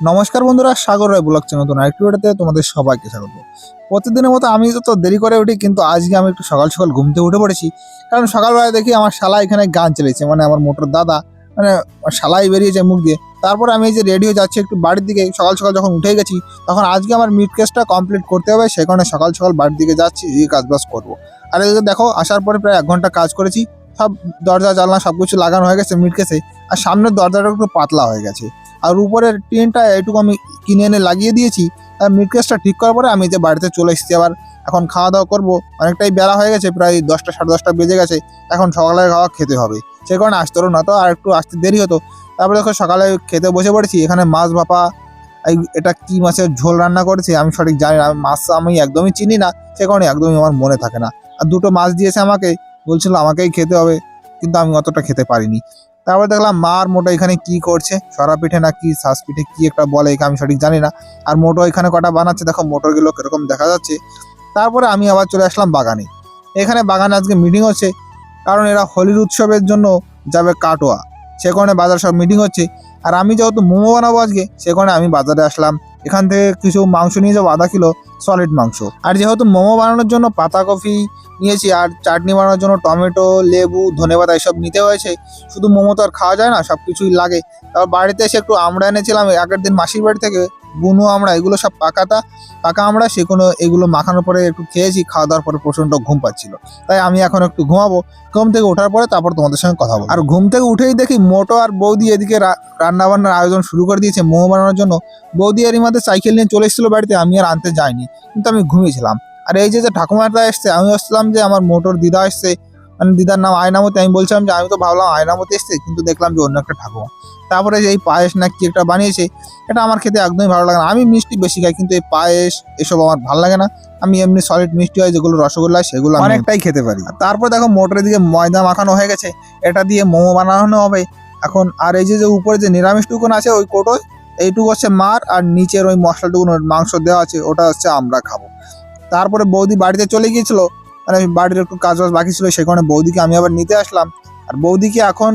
নমস্কার বন্ধুরা, সাগর রায় blog channel নতুন আরেকটি ভিডিওতে তোমাদের সবাইকে স্বাগত। প্রতিদিনের মতো আমি তো দেরি করে উঠি, কিন্তু আজকে আমি একটু সকাল সকাল ঘুমতে উঠে পড়েছি। কারণ সকালবেলা দেখি আমার শালা এখানে গান চলেছে মানে আমার মোটর দাদা মানে শালাই বেরিয়েছে মুখ দিয়ে। তারপর আমি এই যে রেডিও যাচ্ছি একটু বাড়ির দিকে, সকাল সকাল যখন উঠে গেছি, তখন আজকে আমার মিড কেসটা কমপ্লিট করতে হবে, সেই কারণে সকাল সকাল বাড়ির দিকে যাচ্ছি, এই কাজ বাজ করব। আর এদিকে দেখো, আসার পরে প্রায় এক ঘণ্টা কাজ করেছি, সব দরজা, জানলা সব কিছু লাগানো হয়ে গেছে মিড কেসে আর সামনের দরজাটা একটু পাতলা হয়ে গেছে। আর উপরের টিনটা এটুকু আমি কিনে এনে লাগিয়ে দিয়েছি, আর মিডকেসটা ঠিক করার পরে আমি যে বাড়িতে চলে এসেছি। আবার এখন খাওয়া দাওয়া করব, অনেকটাই বেলা হয়ে গেছে, প্রায় দশটা, সাড়ে দশটা বেজে গেছে। এখন সকালে খাওয়া খেতে হবে। সে কারণে আসতে হলো না তো, আর একটু আসতে দেরি হতো। তারপরে দেখো সকালে খেতে বসে পড়েছি, এখানে মাছ ভাপা, এই এটা কি মাছের ঝোল রান্না করেছে আমি সঠিক জানি না। মাছ আমি একদমই চিনি না, সে কারণে একদমই আমার মনে থাকে না। আর দুটো মাছ দিয়েছে আমাকে, বলছিল আমাকেই খেতে হবে, কিন্তু আমি অতটা খেতে পারিনি। তারপর দেখলাম মা আর মোটো এখানে কি করছে? সরা পিঠে না কি শ্বাস পিঠে কি একটা বলে আমি সঠিক জানি না। আর মোটো এখানে কটা বানাচ্ছে, দেখো মোটরগুলো কীরকম দেখা যাচ্ছে। তারপরে আমি আবার চলে আসলাম বাগানে। এখানে বাগানে আজকে মিটিং হচ্ছে, কারণ এরা হোলির উৎসবের জন্য যাবে কাটোয়া। সে কারণে বাজার সব মিটিং হচ্ছে। আর আমি যেহেতু মোমো বানাবো আজকে, সে কারণে আমি বাজারে আসলাম। এখান থেকে কিছু মাংস নিয়ে যাব, আধা কিলো সলিড মাংস। আর যেহেতু মোমো বানানোর জন্য পাতা কফি নিয়েছি, আর চাটনি বানানোর জন্য টমেটো, লেবু, ধনেপাতা এসব নিতে হয়েছে, শুধু মোমো তো আর খাওয়া যায় না সব কিছুই লাগে। তারপর বাড়িতে এসে একটু আমরা এনেছিলাম আগের দিন মাসির বাড়ি থেকে বুনো আমরা, এগুলো সব পাকাতা পাকা আমরা সে কোনো এগুলো মাখানোর পরে একটু খেয়েছি, খাওয়া দাওয়ার পরে প্রচণ্ড ঘুম পাচ্ছিল। তাই আমি এখন একটু ঘুমাবো, ঘুম থেকে ওঠার পরে তারপর তোমাদের সঙ্গে কথা বলব। আর ঘুম থেকে উঠেই দেখি মোটো আর বৌদি এদিকে রান্না বান্নার আয়োজন শুরু করে দিয়েছে মোমো বানানোর জন্য। বৌদি এরই মধ্যে সাইকেল নিয়ে চলে এসেছিল বাড়িতে, আমি আর আনতে যাইনি, কিন্তু আমি ঘুমিয়েছিলাম। আর এই যে যে ঠাকুমাটা এসছে, আমি ভাবছিলাম যে আমার মোটর দিদা এসছে মানে দিদার নাম আয়নামতি আমি বলছিলাম যে আমি তো ভাবলাম আয়নামতি এসছে কিন্তু দেখলাম যে অন্য একটা ঠাকুমা। তারপরে যে এই পায়েস না কি একটা বানিয়েছে এটা আমার খেতে একদমই ভালো লাগে না। আমি মিষ্টি বেশি খাই কিন্তু এই পায়েস এসব আমার ভালো লাগে না। আমি এমনি সলিড মিষ্টি হয় যেগুলো রসগোল্লা হয় সেগুলো অনেকটাই খেতে পারি। তারপর দেখো মোটরের দিকে ময়দা মাখানো হয়ে গেছে এটা দিয়ে মোমো বানানো হবে। এখন আর এই যে যে উপরে যে নিরামিষ টুকুন আছে ওই কোটোয় এইটুকু হচ্ছে মার আর নিচের ওই মশলাটুকুন মাংস দেওয়া আছে ওটা হচ্ছে আমরা খাব। তারপরে বৌদি বাড়িতে চলে গিয়েছিল মানে বাড়ির একটু কাজ বাজ বাকি ছিল সেখানে বৌদিকে আমি আবার নিতে আসলাম। আর বৌদিকে এখন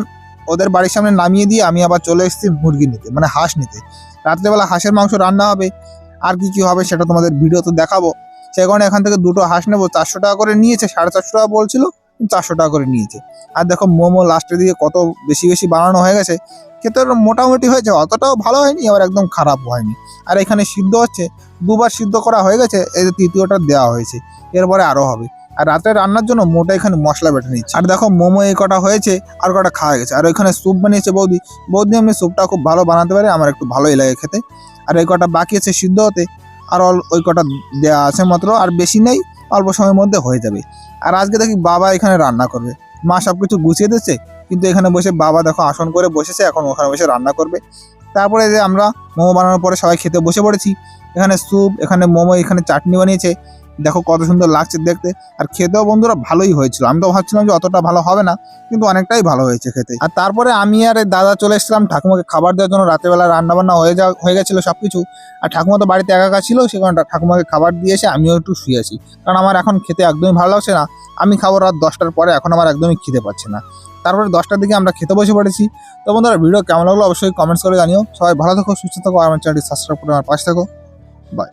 ওদের বাড়ির সামনে নামিয়ে দিয়ে আমি আবার চলে এসেছি মুরগি নিতে মানে হাঁস নিতে। রাত্রেবেলা হাঁসের মাংস রান্না হবে, আর কি কী হবে সেটা তোমাদের ভিডিওতে দেখাবো। সেই কারণে এখান থেকে দুটো হাঁস নেব, চারশো টাকা করে নিয়েছে, সাড়ে চারশো টাকা বলছিল, চারশো টাকা করে নিয়েছে। আর দেখো মোমো লাস্টের দিকে কত বেশি বেশি বানানো হয়ে গেছে, খেতে মোটামুটি হয়েছে, অতটাও ভালো হয়নি, আবার একদম খারাপ হয়নি। আর এখানে সিদ্ধ হচ্ছে, দুবার সিদ্ধ করা হয়ে গেছে, এই যে তৃতীয়টা দেওয়া হয়েছে, এরপরে আরও হবে। আর রাতে রান্নার জন্য মোটা এখানে মশলা বেটে নিচ্ছে। আর দেখো মোমো এই কটা হয়েছে, আর কটা খাওয়া গেছে। আর ওইখানে স্যুপ বানিয়েছে বৌদি। বৌদি এমনি স্যুপটা খুব ভালো বানাতে পারে, আমার একটু ভালোই লাগে খেতে। আর এই কটা বাকি আছে সিদ্ধ হতে, আর অল- ওই কটা দেওয়া আছে মাত্র, আর বেশি নেই, অল্প সময়ের মধ্যে হয়ে যাবে। আর আজকে দেখি বাবা এখানে রান্না করবে। মা সব কিছু গুছিয়ে দিচ্ছে, কিন্তু এখানে বসে বাবা দেখো আসন করে বসেছে, এখন ওখানে বসে রান্না করবে। তারপরে যে আমরা মোমো বানানোর পরে সবাই খেতে বসে পড়েছি। এখানে স্যুপ এখানে মোমো, এখানে চাটনি বানিয়েছে। দেখো কত সুন্দর লাগছে দেখতে। আর খেতেও বন্ধুরা ভালোই হয়েছিল। আমি তো ভাবছিলাম যে অতটা ভালো হবে না, কিন্তু অনেকটাই ভালো হয়েছে খেতে। আর তারপরে আমি আর দাদা চলে এসেছিলাম ঠাকুমাকে খাবার দেওয়ার জন্য। রাতেবেলা রান্না বান্না হয়ে যা হয়ে গেছিল সব কিছু আর ঠাকুমা তো বাড়িতে একা একা ছিল, সে কারণে ঠাকুমাকে খাবার দিয়েছে আমিও একটু শুয়েছি কারণ আমার এখন খেতে একদমই ভালো লাগছে না। আমি খাব রাত দশটার পরে, এখন আমার একদমই খিদে পাচ্ছে না। তারপরে দশটার দিকে আমরা খেতে বসে পড়েছি। তো বন্ধুরা, ভিডিও কেমন লাগল অবশ্যই কমেন্টস করে জানিও। সবাই ভালো থাকো, সুস্থ থাকো আমার চ্যানেলটি সাবস্ক্রাইব করে আমার পাশে থাকো। বাই